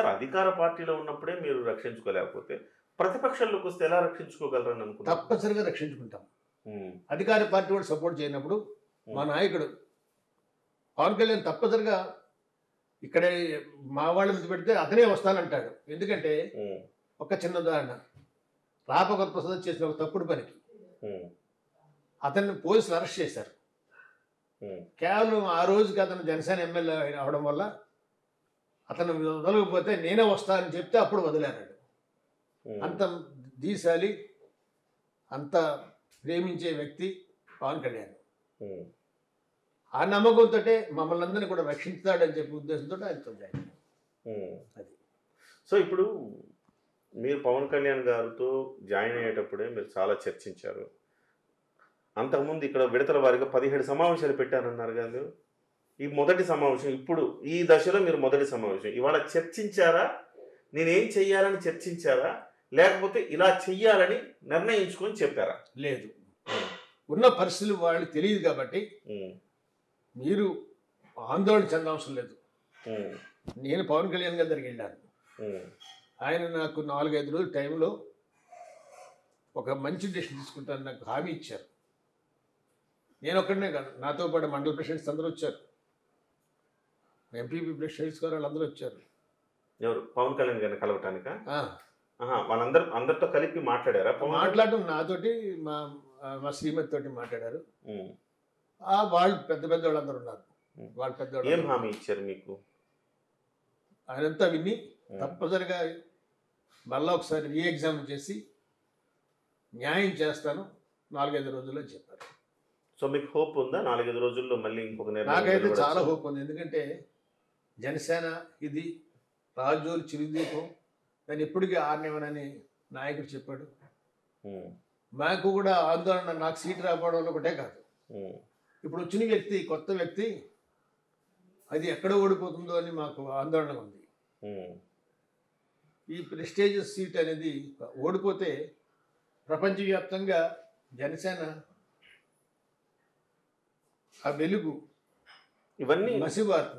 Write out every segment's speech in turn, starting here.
Sir అధికార పార్టీలో ఉన్నప్పుడే మీరు రక్షించుకోలేకపోతే ప్రతిపక్షంలోకి వస్తే ఎలా రక్షించుకోగలరని అనుకున్నారు? తప్పనిసరిగా రక్షించుకుంటాం. అధికార పార్టీ కూడా సపోర్ట్ చేయనప్పుడు మా నాయకుడు పవన్ కళ్యాణ్ తప్పనిసరిగా ఇక్కడే మా వాళ్ళ మీద పెడితే అతనే వస్తానంటాడు. ఎందుకంటే ఒక చిన్న ఉదాహరణ. రాపకొర ప్రసాద్ చేసిన ఒక తప్పుడు పనికి అతన్ని పోలీసులు అరెస్ట్ చేశారు. కేవలం ఆ రోజుకి అతను జనసేన ఎమ్మెల్యే అవడం వల్ల అతను వదలకపోతే నేనే వస్తానని చెప్తే అప్పుడు వదిలేనాడు అంత దీశాలి అంత ప్రేమించే వ్యక్తి పవన్ కళ్యాణ్. ఆ నమ్మకంతో మమ్మల్ని అందరినీ కూడా రక్షిస్తాడని చెప్పే ఉద్దేశంతో ఆయనతో జాయిన్. అది. సో ఇప్పుడు మీరు పవన్ కళ్యాణ్ గారితో జాయిన్ అయ్యేటప్పుడే మీరు చాలా చర్చించారు అంతకుముందు ఇక్కడ విడతల వారిగా పదిహేడు సమావేశాలు పెట్టారన్నారు కదా ఈ మొదటి సమావేశం ఇప్పుడు ఈ దశలో మీరు మొదటి సమావేశం. ఇవాళ చర్చించారా? నేనేం చెయ్యాలని చర్చించారా? లేకపోతే ఇలా చెయ్యాలని నిర్ణయించుకొని చెప్పారా? లేదు. ఉన్న పరిస్థితులు వాళ్ళకి తెలియదు కాబట్టి మీరు ఆందోళన చెందవసరం లేదు. నేను పవన్ కళ్యాణ్ గారి దగ్గరికి వెళ్ళాను. ఆయన నాకు నాలుగైదు రోజుల టైంలో ఒక మంచి డెసిషన్ తీసుకుంటాను నాకు హామీ ఇచ్చారు. నేను ఒక్కడనే కాదు నాతో పాటు మండల ప్రెసిడెంట్స్ అందరూ వచ్చారు. ఎంపీపీ ప్రెసిడెంట్స్ గారు వాళ్ళందరూ వచ్చారు. ఎవరు? పవన్ కళ్యాణ్ గారిని కలవటానికా? వాళ్ళందరూ అందరితో కలిపి మాట్లాడారా? మాట్లాడడం నాతోటి మా మా శ్రీమతి తోటి మాట్లాడారు. వాళ్ళు పెద్ద పెద్ద వాళ్ళందరూ ఉన్నారు. వాళ్ళు పెద్ద ఏం హామీ ఇచ్చారు మీకు? ఆయనంతా విని. తప్పనిసరిగా మళ్ళా ఒకసారి రీ ఎగ్జామ్ చేసి న్యాయం చేస్తాను. నాలుగైదు రోజుల్లో చెప్పారు. సో మీకు హోప్ ఉందా? నాలుగైదు రోజుల్లో మళ్ళీ ఇంకొక నాకైతే? చాలా హోప్ ఉంది. ఎందుకంటే జనసేన ఇది రాజోలు చిరుదీపం. దాన్ని ఎప్పటికీ ఆర్నివ్వనని నాయకుడు చెప్పాడు. మాకు కూడా ఆందోళన నాకు సీటు రాకపోవడం ఒకటే కాదు. ఇప్పుడు వచ్చిన వ్యక్తి కొత్త వ్యక్తి అది ఎక్కడ ఓడిపోతుందో అని మాకు ఆందోళన ఉంది. ఈ ప్రెస్టేజియస్ సీట్ అనేది ఓడిపోతే ప్రపంచవ్యాప్తంగా జనసేన ఆ వెలుగు ఇవన్నీ మసిబారు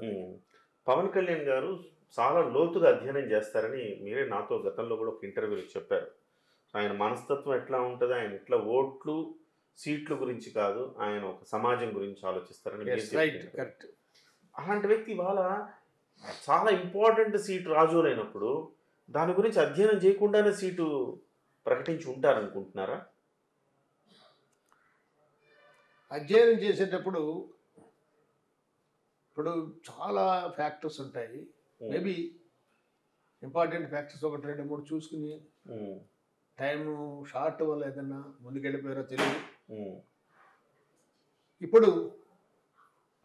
పవన్ కళ్యాణ్ గారు చాలా లోతుగా అధ్యయనం చేస్తారని మీరే నాతో గతంలో కూడా ఒక ఇంటర్వ్యూలో చెప్పారు. ఆయన మనస్తత్వం ఎట్లా ఉంటుంది? ఆయన ఎట్లా ఓట్లు సీట్ల గురించి కాదు ఆయన ఒక సమాజం గురించి ఆలోచిస్తారని మీరు రైట్ చెప్తున్నారు. కరెక్ట్ అలాంటి వ్యక్తి ఇవాళ చాలా ఇంపార్టెంట్ సీట్ రాజులైనప్పుడు దాని గురించి అధ్యయనం చేయకుండానే సీటు ప్రకటించి ఉంటారనుకుంటున్నారా? అధ్యయనం చేసేటప్పుడు ఇప్పుడు చాలా ఫ్యాక్టర్స్ ఉంటాయి. మేబీ ఇంపార్టెంట్ ఫ్యాక్టర్స్ ఒకటి రెండు మూడు చూసుకుని టైం షార్ట్ వల్ల ఏదన్నా ముందుకెళ్ళిపోయారో తెలియదు ఇప్పుడు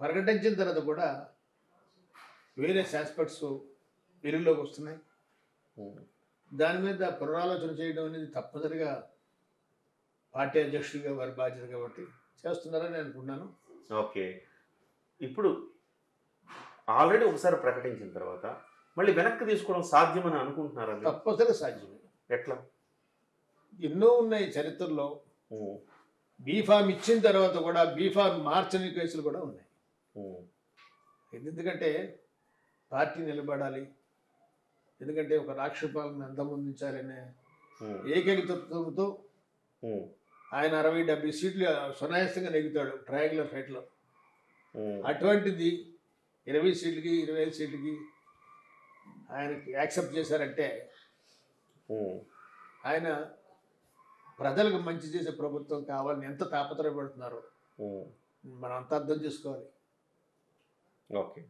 ప్రకటించిన తర్వాత కూడా వేరే ఆస్పెక్ట్స్ వెలుగులోకి వస్తున్నాయి. దాని మీద పునరాలోచన చేయడం అనేది తప్పనిసరిగా పార్టీ అధ్యక్షుడిగా వారి బాధ్యత కాబట్టి చేస్తున్నారని నేను అనుకున్నాను ఓకే. ఇప్పుడు ఆల్రెడీ ఒకసారి ప్రకటించిన తర్వాత మళ్ళీ వెనక్కి తీసుకోవడం సాధ్యమని అనుకుంటున్నారా మీరు? తప్పనిసరిగా సాధ్యమే. ఎట్లా? ఎన్నో ఉన్నాయి చరిత్రలో. బీఫామ్ ఇచ్చిన తర్వాత కూడా బీఫామ్ మార్చని కేసులు కూడా ఉన్నాయి. ఎందుకంటే పార్టీ నిలబడాలి. ఎందుకంటే ఒక రాక్షస పాలన అంతమొందించాలనే ఏకైక తత్వంతో ఆయన అరవై డెబ్బై సీట్లు సునాయాసంగా నెగ్గుతాడు ట్రయాంగులర్ ఫైట్లో. అటువంటిది ఇరవై సీట్లకి ఇరవై ఐదు సీట్లకి ఆయనకి యాక్సెప్ట్ చేశారంటే ఆయన ప్రజలకు మంచి చేసే ప్రభుత్వం కావాలని ఎంత తాపత్రయపడుతున్నారో. మనం అంత అర్థం చేసుకోవాలి. ఓకే.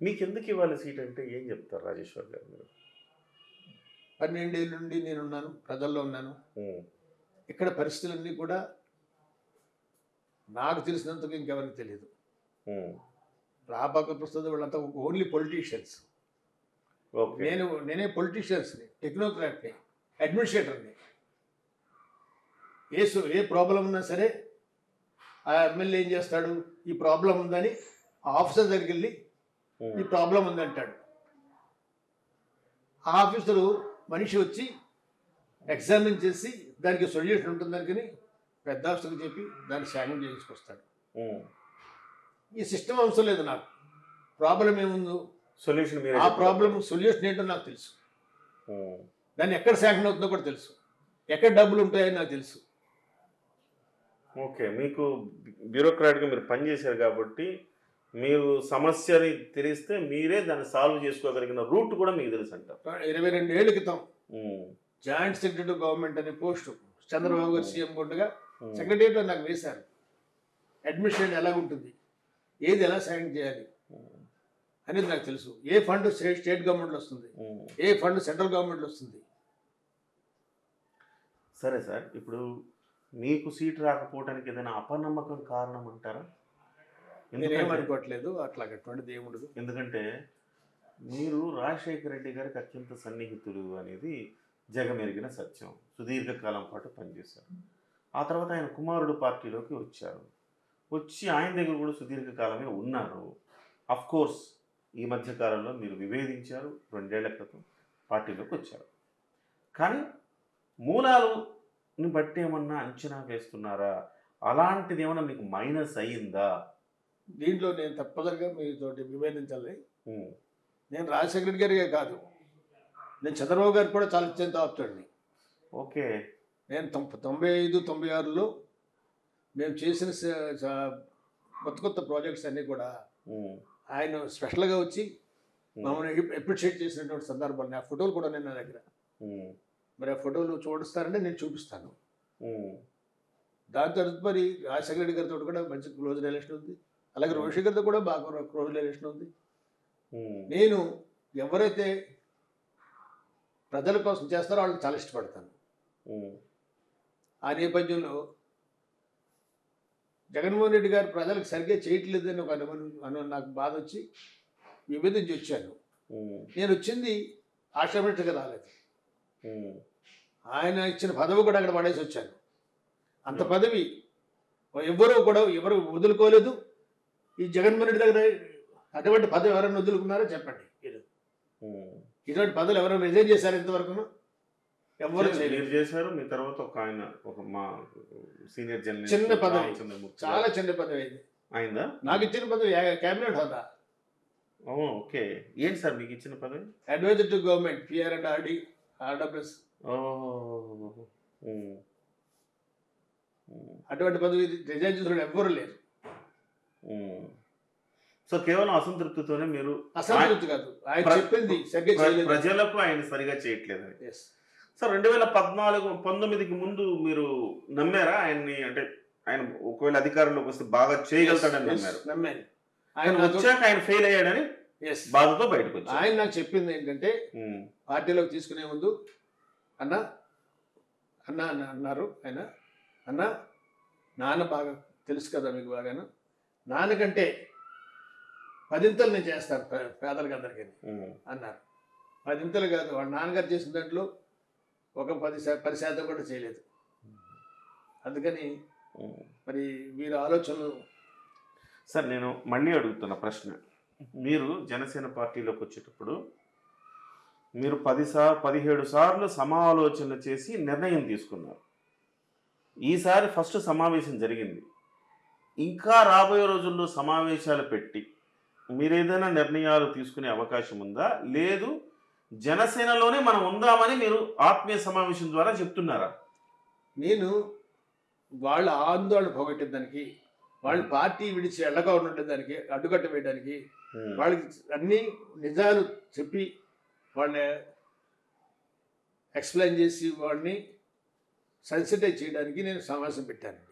మీకు ఎందుకు ఇవ్వాలి సీట్ అంటే ఏం చెప్తారు రాజేశ్వర్ గారు మీరు? పన్నెండేళ్ళ నుండి నేను ఉన్నాను. ప్రజల్లో ఉన్నాను ఇక్కడ పరిస్థితులన్నీ కూడా నాకు తెలిసినంతకు ఇంకెవరికి తెలియదు. ఉమ్, రాపాక ప్రస్తుతం వాళ్ళంతా ఓన్లీ పొలిటీషియన్స్ నేను నేనే పొలిటీషియన్స్ని టెక్నోక్రాట్ని అడ్మినిస్ట్రేటర్ని ఏ ఏ ప్రాబ్లం ఉన్నా సరే ఆ ఎమ్మెల్యే ఏం చేస్తాడు? ఈ ప్రాబ్లం ఉందని ఆఫీసర్ దగ్గరికి వెళ్ళి ఈ ప్రాబ్లం ఉందంటాడు. ఆ ఆఫీసరు మనిషి వచ్చి ఎగ్జామిన్ చేసి దానికి సొల్యూషన్ ఉంటుందని పెద్ద ఆఫీసర్కి చెప్పి దాన్ని సాయం చేయించుకొస్తాడు. ఉమ్, ఈ సిస్టమ్ అవసరం లేదు నాకు. ప్రాబ్లం ఏముందో? సొల్యూషన్ మీరు ఆ ప్రాబ్లం సొల్యూషన్ ఏంటో నాకు తెలుసు. దాన్ని ఎక్కడ శాంక్షన్ అవుతుందో కూడా తెలుసు. ఎక్కడ డబ్బులు ఉంటాయో నాకు తెలుసు. ఓకే మీకు బ్యూరోక్రాట్గా మీరు పనిచేశారు కాబట్టి మీరు సమస్యని తెలిస్తే మీరే దాన్ని సాల్వ్ చేసుకోగలిగిన రూట్ కూడా మీకు తెలుసు అంటారు ఇరవై రెండు ఏళ్ళ క్రితం జాయింట్ సెక్రటరీ గవర్నమెంట్ అనే పోస్టు చంద్రబాబు గారు సీఎం ఉమ్, సెక్రటరియట్లో నాకు వేశారు. అడ్మినిస్ట్రేషన్ ఎలా ఉంటుంది? ఏది ఎలా శాంక్షన్ చేయాలి? అనేది నాకు తెలుసు. ఏ ఫండ్ స్టేట్ స్టేట్ గవర్నమెంట్లో వస్తుంది. ఏ ఫండ్ సెంట్రల్ గవర్నమెంట్లో వస్తుంది? సరే సార్ ఇప్పుడు మీకు సీట్ రాకపోవడానికి ఏదైనా అపనమ్మకం కారణం అంటారా నేనేమనుకోవట్లేదు అట్లా దేవుడు. ఎందుకంటే మీరు రాజశేఖర రెడ్డి గారికి అత్యంత సన్నిహితులు అనేది జగమెరిగిన సత్యం. సుదీర్ఘకాలం పాటు పనిచేశారు. ఆ తర్వాత ఆయన కుమారుడు పార్టీలోకి వచ్చారు. వచ్చి ఆయన దగ్గర కూడా సుదీర్ఘకాలమే ఉన్నారు. అఫ్ కోర్స్ ఈ మధ్య కాలంలో మీరు విభేదించారు రెండేళ్ళ క్రితం పార్టీలోకి వచ్చారు. కానీ మూలాలను బట్టి ఏమన్నా అంచనా వేస్తున్నారా? అలాంటిది ఏమన్నా మీకు మైనస్ అయ్యిందా? దీంట్లో నేను తప్పనిసరిగా మీతోటి విభేదించాలి. నేను రాజశేఖర రెడ్డి గారికే కాదు. నేను చంద్రబాబు గారికి కూడా చాలా అత్యంత ఆప్తుడిని. ఓకే. నేను తొం- తొంభై ఐదు తొంభై ఆరులో మేము చేసిన కొత్త కొత్త ప్రాజెక్ట్స్ అన్నీ కూడా ఆయన స్పెషల్గా వచ్చి మమ్మల్ని అప్రిషియేట్ చేసినటువంటి సందర్భాలు. నా ఫోటోలు కూడా నేను నా దగ్గర. మరి ఆ ఫోటోలు చూపిస్తారంటే నేను చూపిస్తాను. దాని తదుపరి రాజశేఖర రెడ్డి గారితో కూడా మంచి క్లోజ్ రిలేషన్ ఉంది. అలాగే రోషి గారితో కూడా బాగా క్లోజ్ రిలేషన్ ఉంది. నేను ఎవరైతే ప్రజల కోసం చేస్తారో వాళ్ళని చాలా ఇష్టపడతాను. ఆ నేపథ్యంలో జగన్మోహన్ రెడ్డి గారు ప్రజలకు సరిగ్గా చేయట్లేదని ఒక అనుమానం అను నాకు బాధ వచ్చి విభేదించి వచ్చాను. నేను వచ్చింది ఆశ్రమించగా రాలేదు. ఆయన ఇచ్చిన పదవి కూడా అక్కడ పడేసి వచ్చాను. అంత పదవి ఎవ్వరూ కూడా ఎవరు వదులుకోలేదు. ఈ జగన్మోహన్ రెడ్డి దగ్గర అటువంటి పదవి ఎవరైనా వదులుకున్నారో చెప్పండి మీరు. ఇటువంటి పదవులు ఎవరైనా రిజైన్ చేశారు ఇంతవరకు ఎవరు మీరు చేశారు మీ తర్వాత ఒక ఆయన ఒక మా సీనియర్ జర్నలిస్ట్ చిన్న పదవి. చాలా. చిన్న పదవి అయిందా? నాకు ఇచ్చిన పదవి క్యాబినెట్ హోదా. ఓ, ఓకే. ఏంటి సార్ మీకు ఇచ్చిన పదవి? Adviser to government PR and RD RWS అటువంటి పదవి రిజైన్ చేసిన ఎవ్వరు లేరు. సో కేవలం అసంతృప్తితోనే మీరు అసంతృప్తి కాదు. ఆయన చెప్పింది ప్రజలకు ఆయన సరిగా చేయట్లేదని Yes. సార్ రెండు వేల పద్నాలుగు పంతొమ్మిదికి ముందు మీరు నమ్మారా? ఆయన్ని అంటే ఆయన ఒకవేళ అధికారంలోకి వస్తే బాగా చేయగలుగుతాడని నమ్మారు. నమ్మాను. ఆయన వచ్చాక ఆయన ఫెయిల్ అయ్యాడని. బాధతో బయటకు వచ్చారు ఆయన నాకు చెప్పింది ఏంటంటే పార్టీలోకి తీసుకునే ముందు అన్న అన్న అన్న అన్నారు ఆయన. అన్న నాన్న బాగా తెలుసు కదా మీకు బాగాను. నాన్నకంటే పదింతలు నేను చేస్తాను పేదలకు అందరికీ అన్నారు. పదింతలు కాదు వాళ్ళ నాన్నగారు చేసిన దాంట్లో ఒక పది పది శాతం కూడా చేయలేదు. అందుకని. మరి వీరి ఆలోచనలు సార్ నేను మళ్ళీ అడుగుతున్న ప్రశ్న. మీరు జనసేన పార్టీలోకి వచ్చేటప్పుడు మీరు పది సార్ పదిహేడు సార్లు సమాలోచన చేసి నిర్ణయం తీసుకున్నారు. ఈసారి ఫస్ట్ సమావేశం జరిగింది. ఇంకా రాబోయే రోజుల్లో సమావేశాలు పెట్టి మీరు ఏదైనా నిర్ణయాలు తీసుకునే అవకాశం ఉందా? లేదు జనసేనలోనే మనం ఉందామని మీరు ఆత్మీయ సమావేశం ద్వారా చెప్తున్నారా? నేను వాళ్ళ ఆందోళన పోగొట్టేదానికి వాళ్ళ పార్టీ విడిచి ఎళ్ళగా ఉండేదానికి అడ్డుకట్ట వేయడానికి. వాళ్ళకి అన్ని నిజాలు చెప్పి వాళ్ళని ఎక్స్ప్లెయిన్ చేసి వాళ్ళని సెన్సిటైజ్ చేయడానికి నేను సమావేశం పెట్టాను